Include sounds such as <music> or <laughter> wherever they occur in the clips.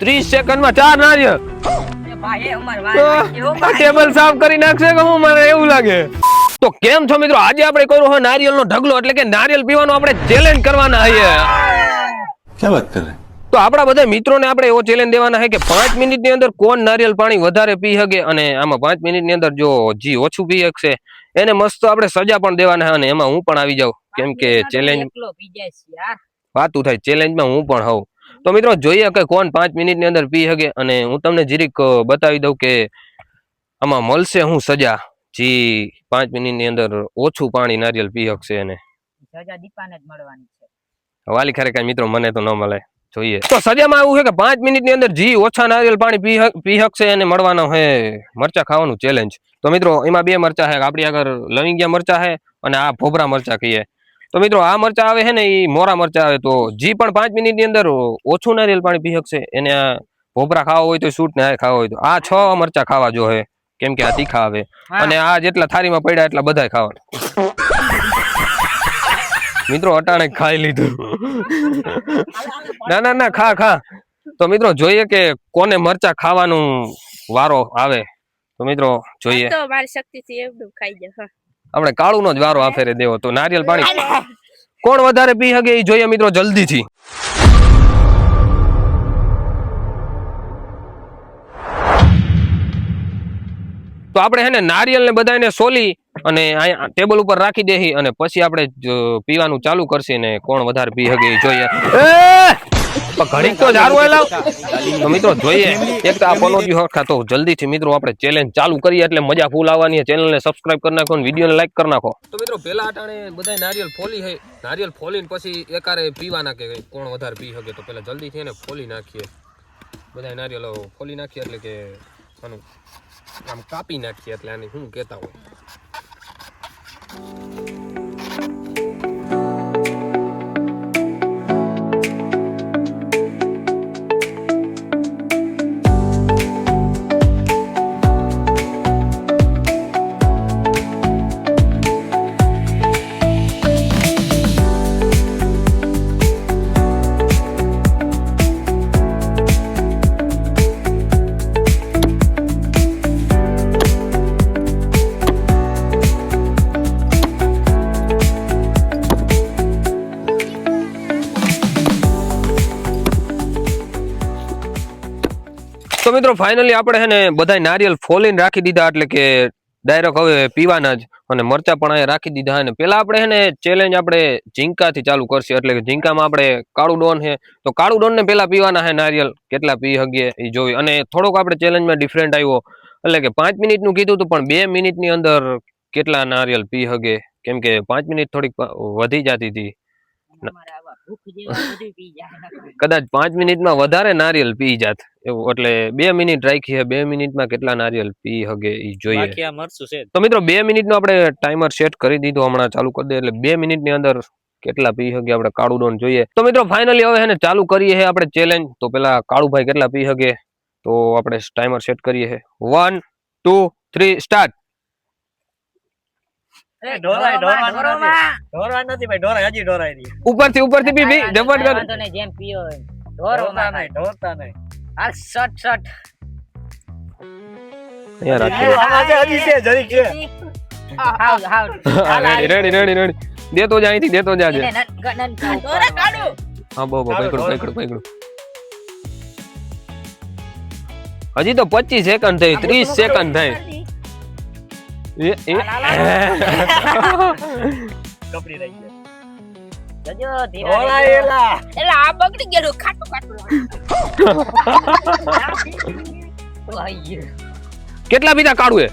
ત્રીસ સેકન્ડમાં ચાર નારિય ટેબલ સાફ કરી નાખશે કે હું? મને એવું લાગે. તો કેમ છો મિત્રો? આજે આપણે કર્યો હોય નારિયેળનો ઢગલો એટલે કે નારિયેળ પીવાનો આપણે ચેલેન્જ કરવાના હઈએ ક્યાં વાત કરે? તો આપણા બધા મિત્રોને આપણે એવો ચેલેન્જ દેવાના છે કે પાંચ મિનિટની અંદર કોણ નારિયેળ પાણી વધારે પી શકે અને આમાં પાંચ મિનિટની અંદર જો જી ઓછું પી શકશે એને મસ્ત આપણે સજા પણ દેવાના અને એમાં હું પણ આવી જાઉં. કેમ કે ચેલેન્જ વાતું થાય ચેલેન્જમાં હું પણ હોઉં. તો મિત્રો જોઈએ કે કોણ પાંચ મિનિટની અંદર પી શકે અને હું તમને જીરીક બતાવી દઉં કે આમાં મળશે હું સજા. જી પાંચ મિનિટની અંદર ઓછું પાણી નારિયેલ પી શકશે એને. સજા દીપાને જ મળવાની છે. વાલી ખરેખર મિત્રો મને તો ન મળે. જોઈએ. તો સજામાં એવું છે કે પાંચ મિનિટની અંદર જી ઓછા નારિયેલ પાણી પી શકશે એને મળવાનો હે મરચા ખાવાનું ચેલેન્જ તો મિત્રો એમાં બે મરચા છે. આપણી આગળ લવિંગિયા મરચા છે અને આ ભોભરા મરચા કહીએ. તો મિત્રો આ મરચા આવે છે ને એ મોરા મરચા આવે તો જી પણ પાંચ મિનિટની અંદર ઓછું નારિયેલ પાણી પી શકશે એને ભોપરા ખાવા હોય તો શૂટ ને ખાવા હોય તો. આ છ મરચા ખાવા જો હે કેમ કે આ તીખા આવે. અને આ જેટલા થાળીમાં પડ્યા એટલા બધા ખાવા મિત્રો અટાણે ખાઈ લીધું. ના ના ના ખા ખા. તો મિત્રો જોઈએ કે કોને મરચા ખાવાનું વારો આવે. તો મિત્રો જોઈએ. તો મારી શક્તિથી એવડું ખાઈ જાય. આપણે કાળું નો જ વારો આ ફેરે દેવો તો નારિયેલ પાણી. કોણ વધારે પી શકે એ જોઈએ મિત્રો જલ્દીથી. તો આપણે હે ને નારિયેળ ને બધાને સોલી અને અહીંયા ટેબલ ઉપર રાખી દેહી અને પછી આપણે પીવાનું ચાલુ કરશે ને કોણ વધારે પી શકે એ જોઈએ. લાવ મિત્રો જોઈએ, એક તો આ હરખા તો જલ્દીથી મિત્રો આપણે ચેલેન્જ ચાલુ કરીએ એટલે મજા ફૂલ આવવાની ચેનલને સબસ્ક્રાઇબ કરી નાખો અને લાઈક નાખો. તો મિત્રો પહેલા અટાણે બધા નારિયેળ ફોલી હે. નારિયેળ ફોલીને પછી એકારે પીવાના કે કોણ વધારે પી શકે તો પેલા જલ્દી થઈને ફોલી નાખીએ. બધા નારિયેળો ફોલી નાખીએ એટલે કે આમ કાપી નાખીએ એટલે આને શું કહેતા હોય. મિત્રો ફાઇનલી આપણે હે ને બધા નારિયેલ ફોલીને રાખી દીધા, એટલે કે ડાયરેક્ટ હવે પીવાના જ. અને મરચા પણ અહીંયા રાખી દીધા અને પેલા આપણે હે ને ચેલેન્જ આપણે ઝીંકાથી ચાલુ કરશે. એટલે કે ઝીંકામાં આપણે કાળું ડોન છે. તો કાળું ડોન ને પેલા પીવાના છે નારિયેલ. કેટલા પી શકીએ એ જોઈ અને થોડોક આપણે ચેલેન્જમાં ડિફરન્ટ આવ્યો. એટલે કે પાંચ મિનિટનું કીધું હતું, પણ બે મિનિટની અંદર કેટલા નારિયેલ પી શકે? કેમ કે પાંચ મિનિટ થોડીક વધી જતી હતી. <laughs> કદાચ પાંચ મિનિટમાં વધારે નારિયેલ પી જાત. એવું એટલે બે મિનિટ રાખી બે મિનિટમાં કેટલા નારિયેળ પી હગે એ જોઈએ. તો મિત્રો બે મિનિટનો આપણે ટાઈમર સેટ કરી દીધો હમણાં ચાલુ કરી દે એટલે બે મિનિટની અંદર કેટલા પી હગે આપણે કાળું ડોન જોઈએ. તો મિત્રો ફાઇનલી હવે એને ચાલુ કરીએ છે આપણે ચેલેન્જ. તો પેલા કાળુભાઈ કેટલા પી હગે? તો આપણે ટાઈમર સેટ કરીએ છે વન ટુ થ્રી સ્ટાર્ટ એ ઢોરાય, ઢોરોમાં, ઢોરવાનું ઢોરોમાં. ઢોરાય નથી ભાઈ ઢોરાય હજી ઢોરાય રહી ઉપરથી ઉપરથી બી બી કાંઈ કર. વાંધો જેમ પીયો એમ. નહીં ઢોરતા નહીં. હાલ શટ શટ. અહીંયા એ રાખીએ આમાં છે, હજી છે જરીક છે. હાવ હાવ રેડી રેડી રેડી રેડી દેતો જા અહીંથી દેતો જાજે. હા પકડો પકડો પકડો. હજી તો પચીસ સેકન્ડ થઈ ત્રીસ સેકન્ડ થઈ. એ એ કપડી રહી છે જજો, ધીરે ઢોરાય રહેજો. એલા આ બગડી ગયેલું ખાટું ખાટું તો આઈ ગયું. કેટલા પીધા કાળું એ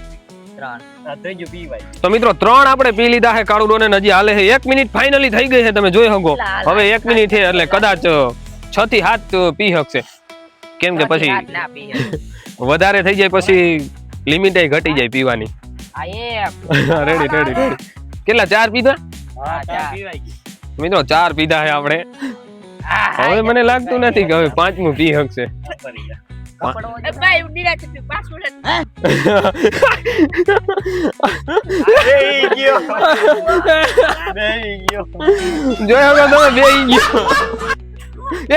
ત્રણ. આ ત્રીજું પીવાય તો મિત્રો ત્રણ આપણે પી લીધા છે કાળું ડોને હજી હાલે છે. એક મિનિટ ફાઇનલી થઈ ગઈ છે તમે જોઈ શકો. હવે એક મિનિટ છે એટલે કદાચ છ થી સાત પી શકશે. કેમ કે પછી ના. વધારે થઈ જાય પછી લિમિટ ઘટી જાય પીવાની. રેડી રેડી રેડી કેટલા ચાર પીધા મિત્રો ચાર પીધા છે આપણે હવે મને લાગતું નથી કે હવે પાંચમું પી ગયો જોયો કે તમે બે ગયો એ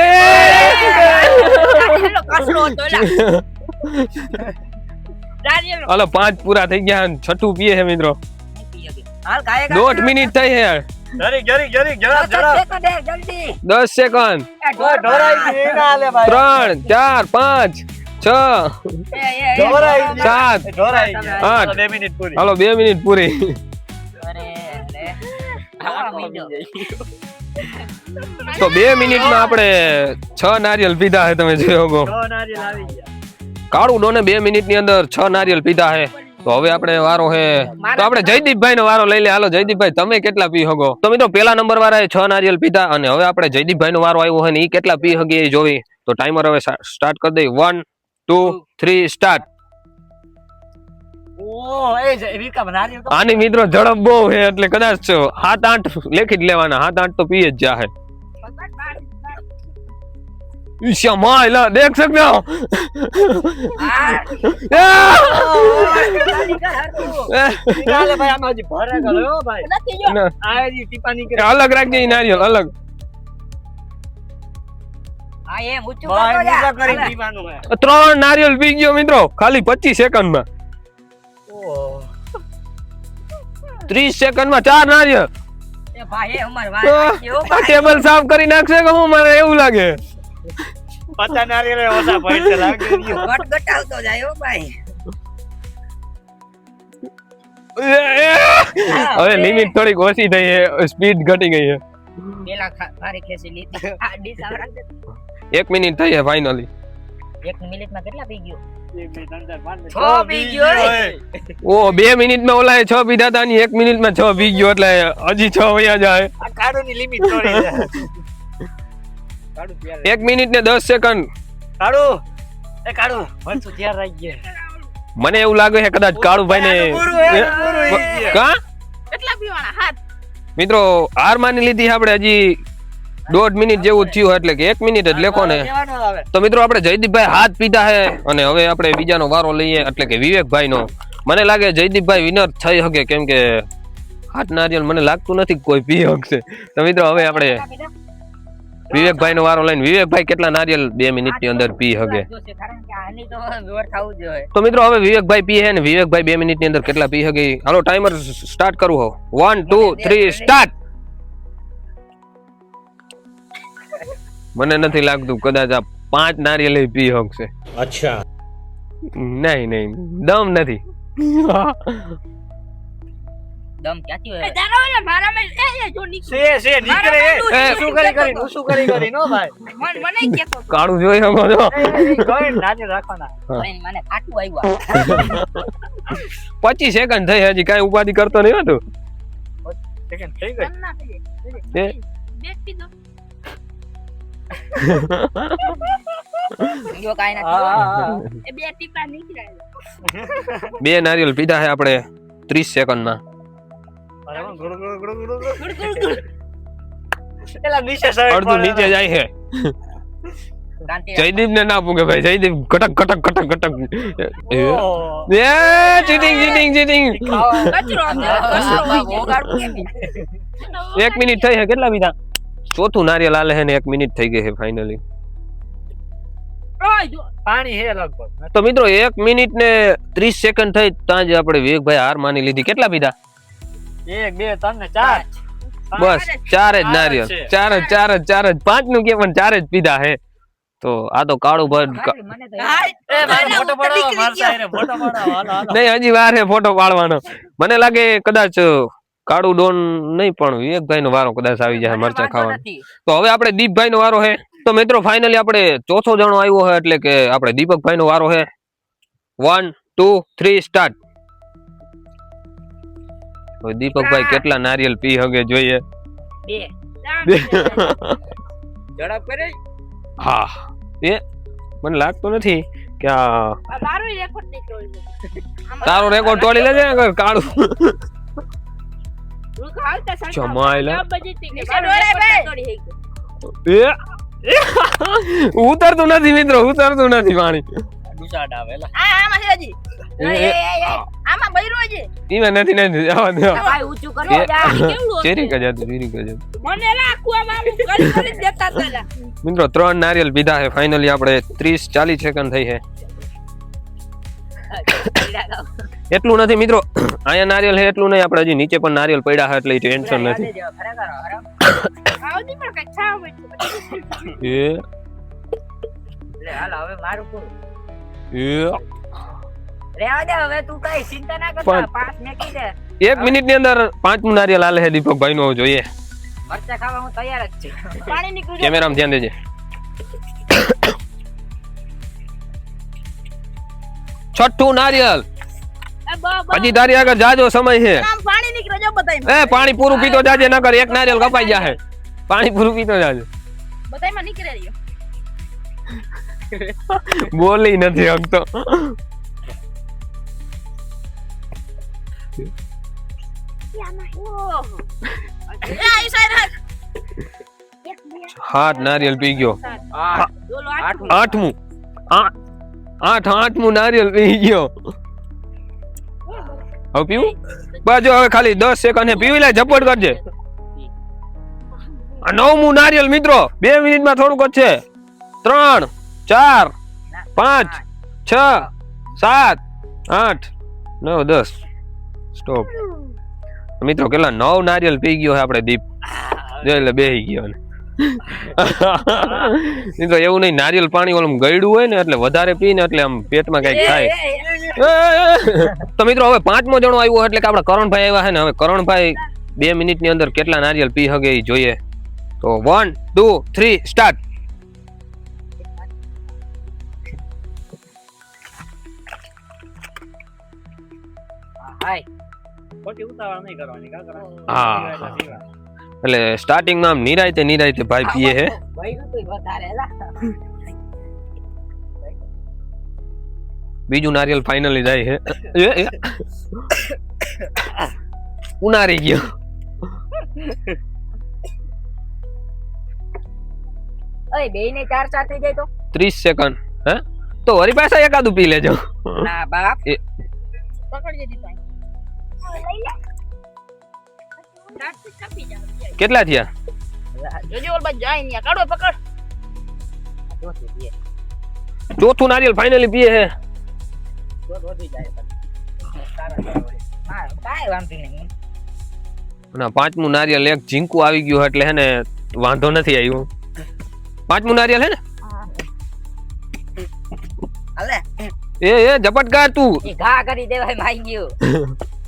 હાલો પાંચ પૂરા થઈ ગયા અને છઠ્ઠું પીએ છે મિત્રો. નહીં પી શકે. હાલ ગાયે. દોઢ મિનિટ થઈ છે જરીક જરીક જરીક ઝડપ ઝડપ જલ્દી. દસ સેકન્ડ. એ ઓય, ઢોરાઈ ગઈ, ના હાલે ભાઈ. ત્રણ ચાર પાંચ છ. એ, એ, એ. ઢોરાઈ ગઈ. સાત ઢોરાઈ ગઈ. આઠ. હાલો, બે મિનિટ પૂરી. હાલો બે મિનિટ પૂરી. અરે અરે આવા મીંડો. તો બે મિનિટમાં આપણે છ નારિયેલ પીધા છે તમે જોયો કાળું ડોને બે મિનિટની અંદર છ નારિયેલ પીધા હે. તો હવે આપણે વારો હે. તો આપણે જયદીપભાઈ નો વારો લઈ લે. હાલો જયદીપભાઈ તમે કેટલા પી શકો તો પેલા નંબર વાળા છ નારિયેલ પીધા અને હવે આપણે જયદીપભાઈ નો વારો આવ્યો હોય ને એ કેટલા પી હગી એ જોવી. તો ટાઈમર હવે સ્ટાર્ટ કરી દઈ. વન ટુ થ્રી સ્ટાર્ટ આની મિત્રો ઝડપ બહુ હે એટલે કદાચ સાત આઠ લેખી જ લેવાના. સાત આઠ તો પીએ જ જાહે. ઈશ્યા માં એલા દેખ શકતે હો આ, આ! ગાડી કર હરખું. એ, ના હાલે ભાઈ, આમાં હજી ભરે ગયો, હો ભાઈ. નથી જો. ના, આ હજી ટીપા નીકળે. અલગ રાખજે ઈ નારિયેલ અલગ આ એમ ઊંચું ભાઈ, કરતો જા. નીચે કરી હાલે. પીવાનું હે. ત્રણ નારિયેલ પી ગયો મિત્રો ખાલી પચીસ સેકન્ડમાં ઓહ. ત્રીસ સેકન્ડમાં ચાર નારિયેલ એ ભાઈ એ અમાર વાત સાચી હો આ ભાઈ. ટેબલ સાફ કરી નાખશે કે હું મારે એવું લાગે પચાસ નારિયેળ ઓછા પૈસે લાગે રહ્યું. ગટ ગટાવતો જાય હો ભાઈ એ, એ. હવે લિમિટ થોડીક ઓછી થઈ છે સ્પીડ ઘટી ગઈ છે પેલા ખા- મારી ખેંચી લીધી આ ડીશ આમ રાખજે. એક મિનિટ થઈ છે ફાઇનલી એક મિનિટમાં કેટલા પી ગયો એક, બે, ત્રણ, ચાર, પાંચ, છ છ પી પી ગયો, ગયો, એ. એ. ઓ બે મિનિટમાં ઓલા છ પીધા હતા અને એક મિનિટમાં છ પી ગયો એટલે હજી છ વયા જાય આ કાળુની limit તોડી દે. કાળુ તૈયાર રહે. એક મિનિટ ને દસ સેકન્ડ. કાળુ, એ કાળુ, મરચું તૈયાર રાખજે. મને એવું લાગે છે કદાચ કાળુભાઈ ને. કા? કેટલા પીવાના? હાથ. મિત્રો હાર માની લીધી આપણે હજી દોઢ મિનિટ જેવું થયું એટલે કે એક મિનિટ જ લેખો ને. તો મિત્રો આપણે જયદીપભાઈ હાથ પીધા છે અને હવે આપણે બીજાનો વારો લઈએ એટલે કે વિવેકભાઈ નો મને લાગે જયદીપભાઈ વિનર થઈ શકે કેમ કે હાથ નારિયેલ મને લાગતું નથી કોઈ પી શકશે. તો મિત્રો હવે આપણે વિવેકભાઈ નો વારો લઈને વિવેકભાઈ કેટલા નારિયેલ બે મિનિટની અંદર પી હગે. તો મિત્રો હવે વિવેકભાઈ પી હે ને વિવેકભાઈ બે મિનિટની અંદર કેટલા પી હગે? હાલો ટાઈમર સ્ટાર્ટ કરવો વન ટુ થ્રી સ્ટાર્ટ મને નથી લાગતું કદાચ આ પાંચ નારિયેલ પી હકશે અચ્છા. નહીં નહીં દમ નથી. <laughs> દમ ક્યાંથી હોય તારા ઓલા મારામાં એ એ જો નીકળે. છે, છે, નીકળે, એ. શું કરી કરી? કરીને, શું કરી કરી નો ભાઈ. મન મને કહેતો કાળું જોઈ એ, ગોળીને નારિયેળ રાખવાના. ભાઈ, મને ખાટું આવ્યું પચીસ સેકન્ડ થઈ હજી કઈ ઉપાધિ કરતો નહીં હતો સેકન્ડ થઈ ગઈ. ના કાંઈ હા, હા, હા. બે નારિયેલ પીધા છે આપણે ત્રીસ સેકન્ડમાં અડધું નીચે જાય છે જયદીપ ને ના પૂગે ભાઈ જયદીપ કટક કટક કટક કટક. એ ચીટિંગ ચીટિંગ ચીટિંગ. કચરો હતો, કચરો હોય છે. ઓગાળવું કેમ? એક મિનિટ થઈ છે કેટલા બીજા? ચોથું નારિયેલ આલે છે ને એક મિનિટ થઈ ગઈ છે ફાઇનલી પાણી હે લગભગ. તો મિત્રો એક મિનિટ ને ત્રીસ સેકન્ડ થઈ ત્યાં જ આપણે વિવેકભાઈ હાર માની લીધી. કેટલા પીધા એક બે ત્રણ ને ચાર. બસ ચાર જ નારિયેલ ચાર જ ચાર જ ચાર જ. પાંચનું કે પણ ચાર જ પીધા હે? તો આ તો કાળું ભર ભાઈ, મને તો હાય. એ મારો આના ફોટો ઉપર પાડો નીકળી મારતા ગયો. એને ફોટો પાડો. હાલો હાલો. નહીં હજી વાર હે ફોટો પાડવાનો. મને લાગે કદાચ કાળું ડોન નહીં પણ વિવેકભાઈ નો વારો કદાચ આવી જાય મરચા ખાવાનો. તો હવે આપણે દીપભાઈ નો વારો હે. તો મિત્રો ફાઇનલી આપણે ચોથો જણો આવ્યો હે એટલે કે આપણે દીપકભાઈ નો વારો હે. One two three start Deepakbhai કેટલા નારિયેલ પી હગે જોઈએ? બે. ઝડપ કરે. હા. એ મને લાગતું નથી કે આ આ મારો રેકોર્ડ નીકળ્યો તારો રેકોર્ડ તોડી લેજે ને કાળું. ઉતરતું નથી મિત્રો ઉતરતું નથી પાણી ઉસાડ આવે લા. આ આમાં છે હજી. એ- એ, એ, એ, આમાં બૈરું હજી? ઈમે નથી નથી જવા દો ભાઈ ઊંચું કરો એ- ચેરી હતું? ચેરી કજાતું. મને રાખું આમાં આમ કરી કરી દેતા હતા મિત્રો ત્રણ નારિયેલ પીધા છે. ફાઇનલી આપણે ત્રીસ ચાલીસ સેકન્ડ થઈ છે. એટલું નથી મિત્રો. અહીંયા નારિયેલ છે એટલું નહીં. આપણે હજી નીચે પણ નારિયેલ પડ્યા છે એટલે ટેન્શન નથી. એ. હાલ હવે મારું પૂરું એ રેવા દે હવે તું કઈ ચિંતા ના પણ- કરતા પાંચ મેકી દે. એક મિનિટની અંદર પાંચમું નારિયેલ હાલે છે દીપકભાઈ નું જોઈએ. મરચા ખાવા હું તૈયાર જ છું. પાણી નીકળ્યું કેમેરામાં ધ્યાન દેજે. છઠ્ઠું નારિયેલ. એ બા, બા. હજી તારી આગળ જાજો સમય છે. આમ પાણી નીકળે જો બધાયમાં. એ પાણી પૂરું પીતો જાજે નકર એક નારિયેલ કપાઈ જાહે. પાણી પૂરું પીતો જાજે. બધાયમાં નીકળે રહ્યો. <laughs> બોલી નથી હકતો હાથ. નારિયેલ પી ગયો. આઠમું. આઠ આઠમું નારિયેલ પી ગયો. હવે પીવું? બાજુ હવે ખાલી દસ સેકન્ડ પીવી લે ઝપટ કરજે. નવમું નારિયેલ, મિત્રો, બે મિનિટમાં થોડુંક જ છે. ત્રણ ચાર પાંચ છ સાત આઠ નવ દસ. સ્ટોપ મિત્રો કેટલા નવ નારિયેલ પી ગયો આપણે દીપ. જો એટલે બેહી ગયો ને. <laughs> મિત્રો એવું નહીં નારિયેલ પાણી ઓલું ગળ્યું હોય ને એટલે વધારે પીને એટલે આમ પેટમાં કંઈક થાય. તો મિત્રો હવે પાંચમો જણો આવ્યો એટલે કે આપણે કરણભાઈ આવ્યા છે ને હવે કરણભાઈ બે મિનિટની અંદર કેટલા નારિયેલ પી શકે એ જોઈએ. તો વન ટુ થ્રી સ્ટાર્ટ હાય ખોટી ઉતાવળ નહીં કરવાની કા કરવાની? હા, પીવા એટલે હા. પીવા. એટલે સ્ટાર્ટિંગમાં આમ નિરાયતે નિરાયતે ભાઈ પીએ હે <laughs> બૈરું તું વધારે લા બીજું નારિયેલ ફાઇનલી જાય છે એ, એ. ઉનારી ગયો ઓય બે ને ચાર ચાર થઈ જાય તો ત્રીસ સેકન્ડ હે તો વરી પાછા એકાદું પી લેજો ના બાપ પકડજે દીપાઈ. કેટલા થયા જોજે ઓલ બાજુ જાય ન્યા. કાઢો પકડ જોતી દે ચોથું નારિયેલ ફાઇનલી પીએ હે જોત વધી જાય પછી. સારા સારા વળી. હા કાંઈ વાંધો નહીં અને આ પાંચમું નારિયેલ એક ઝીંકું આવી ગયું એટલે હે ને વાંધો નથી આવ્યો પાંચમું નારિયેલ હે ને હાલે એ એ ઝપટકાર તું ઈ ઘા કરી દેવાય માઈ <laughs>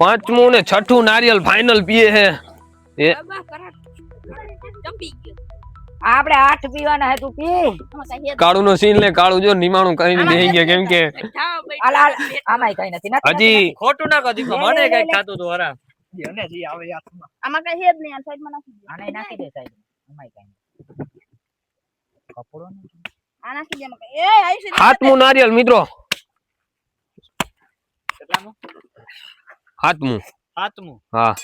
પાંચમું ને છઠ્ઠું નારિયેલ ફાઇનલ પીએ હે એ બાબા કરાટ. ચંપી ગયો. આપણે આઠ પીવાના હે તું પી આમાં કાંઈ હેત કાળું નો સીન લે કાળું જો નિમાણું કરીને બેહી ગયા કેમ કે નહીં. થાવ બેટા. હાલ હાલ આમાંય કઈ નથી નથી, હજી નથી ખોટું ના કહો દીપક, લે, મને લે, કંઈક લે. થતું હતું હરામ. એને જે આવે એ હાથમાં. આમાં કાંઈ હેત નહીં. આ side માં નાખી દે. આને નાખી દે સાહેબ આમાંય કઈ નથી કપડો નથી આ નાખી દે આમાં કાંઈ. એ, આયુષ, હાથમું નારિયેલ મિત્રો કેટલામું? હાથમું. સાતમું. હા.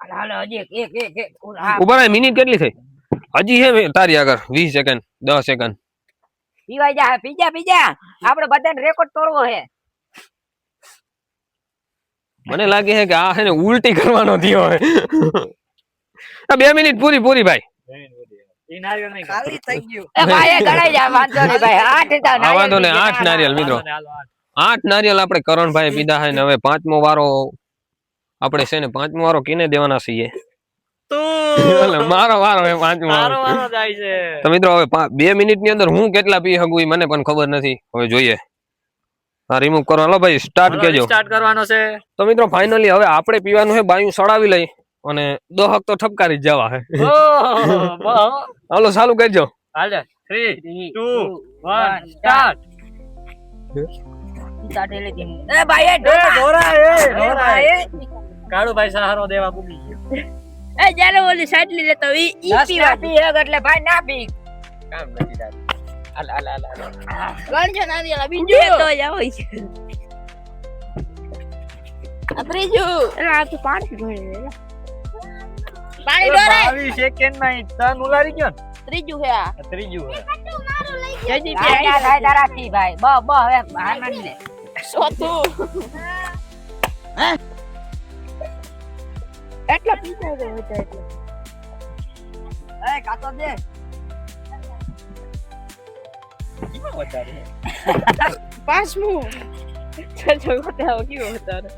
હાલ હાલ હજી એક એક એક એક. ઓલ, હા. ઊભા રહે મિનિટ કેટલી થઈ? હજી હે તારી આગળ વીસ સેકન્ડ દસ સેકન્ડ પીવાઈ જા પીજા પીજા. આપણે બધાને રેકોર્ડ તોડવો હે. મને લાગે છે કે આ છે ને ઉલટી કરવાનો થયો બે મિનિટ પૂરી પૂરી ભાઈ. આઠ નારિયેલ મિત્રો. આઠ નારિયેલ આપણે કરણભાઈ પીધા છે ને હવે પાંચમો વારો આપણે છે ને પાંચમો વારો કીને દેવાના છીએ. મારો વારો હે પાંચમો વારો. જાય છે. તો મિત્રો હવે બે મિનિટની અંદર હું કેટલા પી શકું મને પણ ખબર નથી. હવે જોઈએ. હા રિમૂવ કરો હાલો ભાઈ સ્ટાર્ટ કેજો. સ્ટાર્ટ કરવાનો છે. તો મિત્રો ફાઇનલી હવે આપણે પીવાનું છે બાયું સડાવી લઈ અને દોહક તો ઠપકારી જ જવા હે સારું કેજો હાલો ચાલુ કરજો. હાલે. સ્ટાર્ટ કાઢેલી હતી. એ ભાઈ એ ઢોરા. એ ઢોરા એ. કાળુ ભાઈ સહારો દેવા પૂગી ગયો એ, જ્યારે ઓલી side લી લેતો ઈ- ઈ પીવા પી હે એટલે ભાઈ ના પી કામ નથી થતું. હાલ હાલ હાલ હાલ. ગણજો નારિયેળ. બીજું એક તો જ આવે છે. આ આ તો પાણી ભરે પાણી ભરે 22 સેકન્ડમાં તન ઉલારી ગયો ત્રીજું હે આ ત્રીજું હે. જયદીપ આ તારાથી ભાઈ બ બ હવે આનંદ લે ચોથું એટલા પીછા ગયો હતા એટલે એ કાતો દે કેમાં વધારે હે? પાંચમું ચાલ બતાવો કેવો વધારે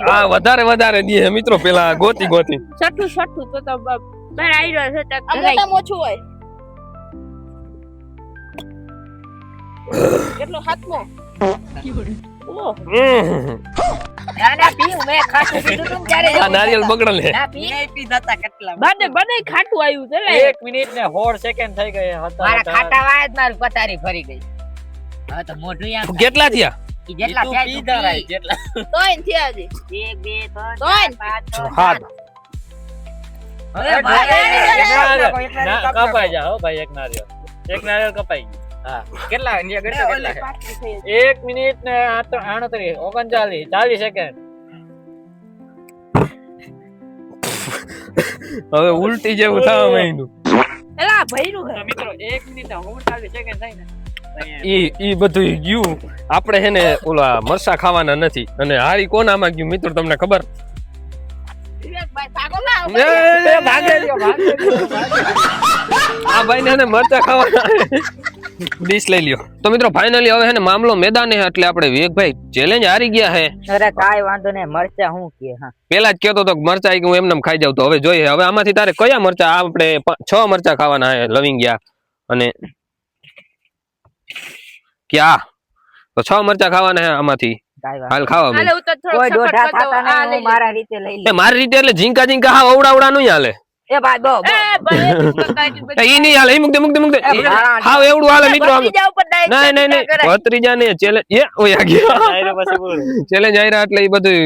હા. વધારે વધારે દે મિત્રો પેલા ગોતી ગોતી છઠ્ઠું છઠ્ઠું તો બહાર આવી રહ્યો છે તક કરાઈ ઓછું હોય. કેટલો હાથમો? કેટલા આવ્યું છે લે 1 મિનિટ ને 16 સેકન્ડ થઈ ગઈ ખાટા વાય જ પતારી ફરી ગઈ. હા કેટલા થયા? હવે ઉલટી જેવું થવા માંડ્યું. ગયું. આપણે છે ને ઓલા મરસા ખાવાના નથી. અને હારી કોનામાં ગયું? મિત્રો તમને ખબર? આ ભાઈ ને મરચા ખાવાના. ડીશ લઈ લ્યો. તો મિત્રો ફાઇનલી હવે ને મામલો મેદાને એટલે આપણે વિવેકભાઈ ચેલેન્જ હારી ગયા હે. અરે કાંઈ વાંધો નહીં મરચા હું કે હા. પેલા જ કેતો તો કે મરચા કે હું એમનેમ ખાઈ જાઉં તો હવે જોઈએ. હવે આમાંથી તારે કયા મરચા આપણે છ મરચા ખાવાના હે લવિંગિયા અને ક્યાં? તો છ મરચા ખાવાના હે આમાંથી. હાલ ખાવા હાલે હું તો થોડોક કોઈ સખત દોઢા કરતો. થતા આ નહીં લઈ હું લે. મારા રીતે લઈ એ લઉં મારી રીતે એટલે ઝીંકા ઝીંકા હા અવડા અવડા નહીં હાલે એ ભાઈ બો બો. એ એ નહીં હાલે ઈ મુક દે મુક દે મુક દે એ ભાણા. હાવ એવડું હાલે મિત્રો આમ ભત્રીજા ઉપર direct નહીં નહીં નહીં કરાય. ભત્રીજા ને ચેલેન્જ એ ઓયા ગયા ડાયરો પછી પૂરું ચેલેન્જ આયરા એટલે એ બધું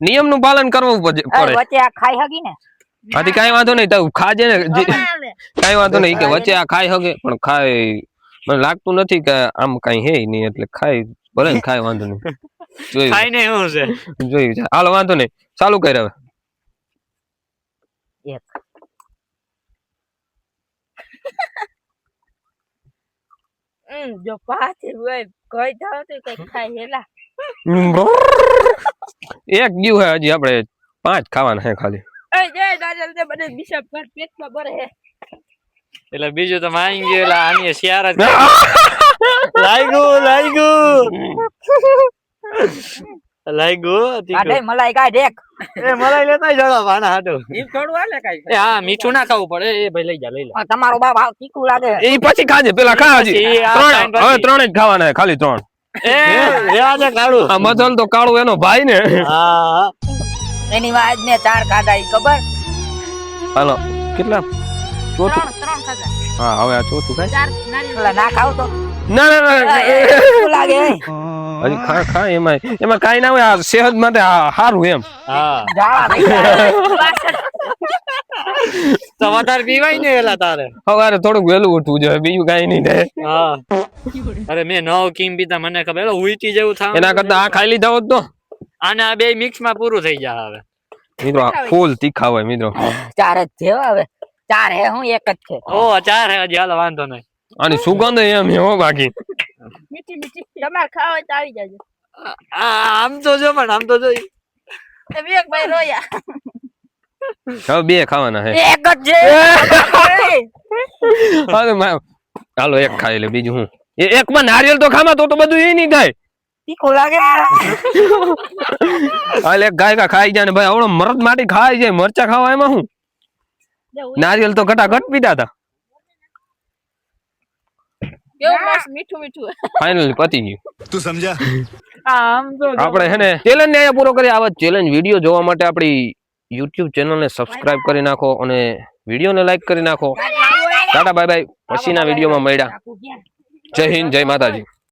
નિયમનું પાલન કરવું પડે એ પડે. વચ્ચે આ ખાઈ હગી ને આથી કાંઈ વાંધો નહીં તું ખાજે ને જે- હાલે. કાંઈ વાંધો નહીં કે વચ્ચે આ ખાઈ હગે પણ ખાય મને લાગતું નથી કે આમ કાંઈ હે નહીં એટલે ખાય ભલે ને ખાય વાંધો નહીં. જોયું. ખાઈ ને એવું છે. જોયું છે. હાલો વાંધો નહીં. ચાલુ કર હવે. એક. હમ, જો પાછી હોય કઈ જાવ તો કઈ ખાય હેલા. એક ગયું હે હજી આપણે. પાંચ ખાવાના હે ખાલી. એ જે દાદા તે બને બિશપ પર પેટમાં ભરે હે. એટલે બીજું તો માંગી ગયું એટલે આની શિયાર જ <laughs> લાગ્યું લાગ્યું લાગ્યું કાઢે મલાઈ કાઢ એક. એ મલાઈ લેતા જડો ભાણા હાટો. ઈ થોડું હાલે કાઈ? એ હા મીઠું ના ખાવું પડે એ ભાઈ લઈ જા લઈ લે. તમારો બાપ આવ તીખું લાગે. એ પછી ખાજે પેલા ખા હજી. ત્રણ હવે ત્રણ જ ખાવાના ખાલી ત્રણ. એ રેવા દે કાળું આ મધલ તો કાળું એનો ભાઈ ને. હા. એની વાત ને ચાર ખાધા ઈ ખબર? હાલો કેટલા? ચોથું? ત્રણ ત્રણ ખાધા. હા હવે આ ચોથું ખાય. ચાર ના ખાવ તો. ના ના ના. તીખું લાગે હજી ખા ખા એમાં એમાં કાંઈ ના હોય આ સેહત માટે આ સારું એમ. હા. જાવા થઈ જાય. તો વધારે પીવાય ને એલા તારે? સવારે થોડુંક વહેલું ઉઠવું જોઈએ બીજું કાંઈ નહીં થાય. હા. અરે મેં નવ કિંગ પીતા મને ખબર એટલે ઉઈટી જેવું થાય એના કરતા આ ખાઈ લીધા હોત તો? આને આ બે મિક્સમાં પૂરું થઈ જાય હવે. મિત્રો આ ફૂલ તીખા હોય મિત્રો. ચાર જ છે હો હવે. ચાર હે હું એક જ છે. ઓ ચાર હે હજી હાલો વાંધો નહીં. આની સુગંધ એમ હે બાકી મીઠી મીઠી તમારે ખાવા હોય તો આવી જાજો આમ તો જો પણ આમ તો જો એ વિવેકભાઈ રોયા હવે બે ખાવાના હે એક જ છે હાલો મા- હાલો એક ખાઈ લે બીજું હું એ એક માં નારિયેલ તો ખામાં તો તો બધું એ નહીં થાય તીખો લાગે હાલ એક ગાય કા ખાઈ જાય ને ભાઈ આવડો મરદ માટી ખાઈ જાય મરચા ખાવા એમાં હું નારિયેલ તો ઘટા ઘટ પીતા હતા આપણે ચેલેન્જ ને અહીંયા પૂરો કરી આવા ચેલેન્જ વીડિયો જોવા માટે આપણી યુટ્યુબ ચેનલને સબસ્ક્રાઇબ કરી નાખો અને વિડીયોને લાઈક કરી નાખો. ટાટા બાય બાય પછીના વિડીયોમાં મળ્યા. જય હિન્દ જય માતાજી.